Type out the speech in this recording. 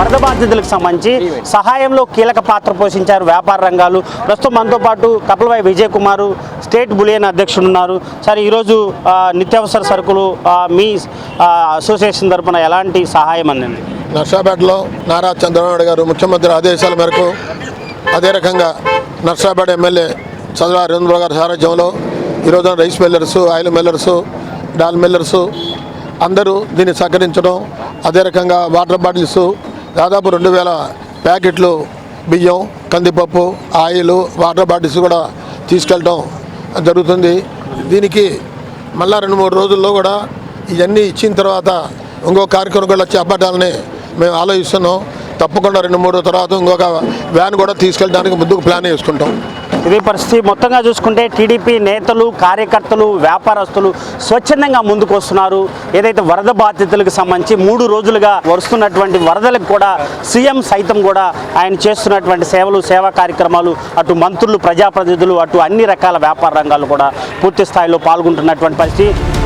వరద బాధితులకు సంబంధించి సహాయంలో కీలక పాత్ర పోషించారు వ్యాపార రంగాలు. ప్రస్తుతం మనతో పాటు కపిలభాయ్ విజయ్ కుమారు స్టేట్ బులియన్ అధ్యక్షుడు ఉన్నారు. సార్ ఈరోజు నిత్యావసర సరుకులు మీ అసోసియేషన్ తరఫున ఎలాంటి సహాయం అందింది? నర్సాపేటలో నారా చంద్రబాబు గారు ముఖ్యమంత్రి ఆదేశాల మేరకు అదే రకంగా నర్సాపేట ఎమ్మెల్యే చంద్రబాబు అరవింద్ర గారి సారథ్యంలో ఈరోజు rice millers oil millers dal millers అందరూ దీన్ని సహకరించడం అదే రకంగా వాటర్ బాటిల్స్ దాదాపు రెండు వేల ప్యాకెట్లు బియ్యం కందిపప్పు ఆయిల్ వాటర్ బాటిల్స్ కూడా తీసుకెళ్ళడం జరుగుతుంది. దీనికి మళ్ళా రెండు మూడు రోజుల్లో కూడా ఇవన్నీ ఇచ్చిన తర్వాత ఇంకో కార్యక్రమం కూడా చేపట్టాలని మేము ఆలోచిస్తున్నాం. తప్పకుండా రెండు మూడు తర్వాత ఇంకొక వ్యాన్ కూడా తీసుకెళ్ళడానికి ముందుకు ప్లాన్ వేసుకుంటాం ఇదే పరిస్థితి. మొత్తంగా చూసుకుంటే టీడీపీ నేతలు కార్యకర్తలు వ్యాపారస్తులు స్వచ్ఛందంగా ముందుకు వస్తున్నారు. ఏదైతే వరద బాధితులకు సంబంధించి మూడు రోజులుగా వస్తున్నటువంటి వరదలకు కూడా సీఎం సైతం కూడా ఆయన చేస్తున్నటువంటి సేవలు సేవా కార్యక్రమాలు అటు మంత్రులు ప్రజాప్రతినిధులు అటు అన్ని రకాల వ్యాపార రంగాలు కూడా పూర్తి స్థాయిలో పాల్గొంటున్నటువంటి పరిస్థితి.